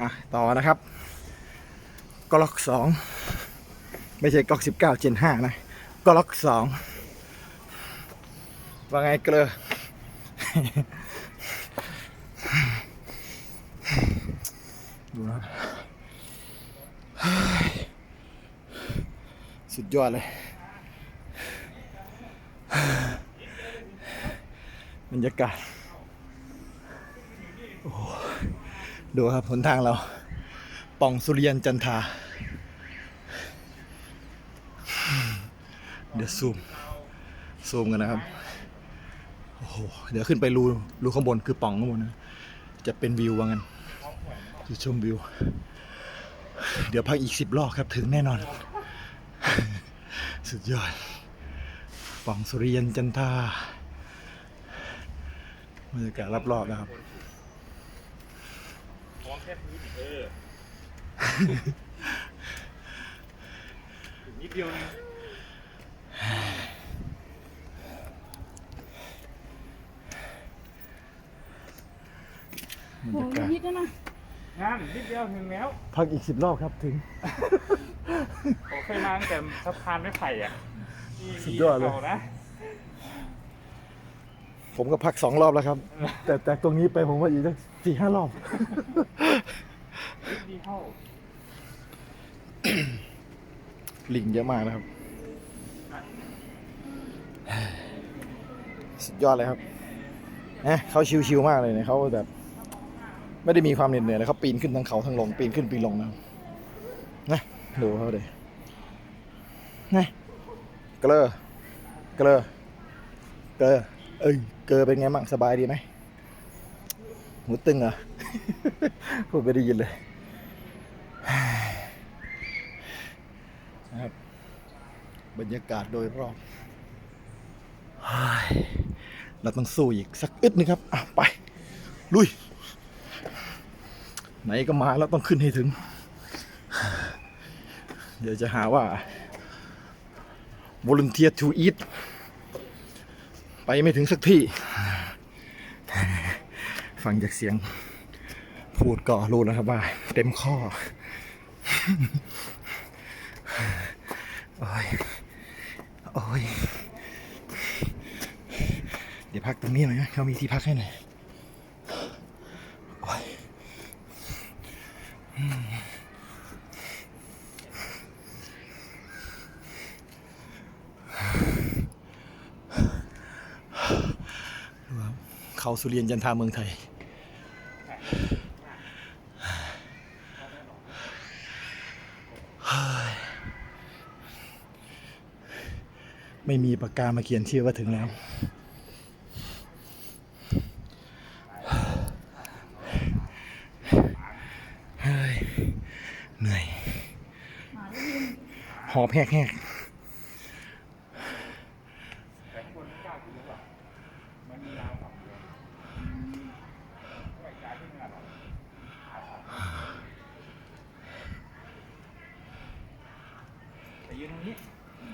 อะต่อนะครับกล็อกสองไม่ใช่กล็อกสิบเก้าเจนห้านะกล็อกสองว่าไงเกลือดูนะสุดยอดเลย บรรยากาศโอ้ ดูครับหนทางเราป่องสุริยันจันทา เดี๋ยวซูม ซูมกันนะครับ โอ้โห เดี๋ยวขึ้นไปรูรูข้างบนคือป่องข้างบนนะ จะเป็นวิวว่างั้นจะชมวิว เดี๋ยวพักอีกสิบรอบครับถึงแน่นอน สุดยอด ป่องสุริยันจันทาบรรยากาศรอบๆนะครับ ค่พื้นเออนิดเดียวนึงบรโหรยากาศนิดแล้วนะงานนิดเดียวถึงแล้วพักอีกสิบรอบครับถึง ผมเคยมาตั้งแต่สะพานไม้ไผ่อะที่สุดยอดเลยขานะ ผมก็พักสองรอบแล้วครับ แต่แต่ตรงนี้ไปผมว่าอีกสักสี่ห้ารอบนิดเดียวลิงเยอะมากนะครับ สุดยอดเลยครับนะเขาชิวๆมากเลยเนี่ยเขาแบบ ไม่ได้มีความเหน็ดเหนื่อยเลยเขาปีนขึ้นทั้งเขาทั้งลง ปีนขึ้นปีนลงนะครับนะดูเขาเลยนะเกลอเกลอเกลอ เอ้ยเกลอเป็นไงบ้างสบายดีไหมหูตึงเหรอพูดไม่ได้ยินเลยนะครับบรรยากาศโดยรอบเฮ้ยเราต้องสู้อีกสักอึดนึงครับ อะ ไป ลุย ไหนก็มาแล้วต้องขึ้นให้ถึง เดี๋ยวจะหาว่า volunteer to eat ไปไม่ถึงสักที่ ฟังจากเสียง พูดก็รู้แล้วครับว่า เต็มข้อโอ้ยโอ้ยเดี๋ยวพักตรงนี้หน่อยนะเขามีที่พักให้หน่อยโอ้ยอืมดูครับ เขาสุเรียนจันทาเมืองไทย ไม่มีปากกามาเขียนชื่อว่าถึงแล้วเฮ้ยเหนื่อย หอบแหกแหก แต่ข้างบนไม่กล้าขึ้นหรือเปล่ามันมีราวกับเรือไม่กล้าขึ้นขนาดนั้นแต่ ยืนตรงนี้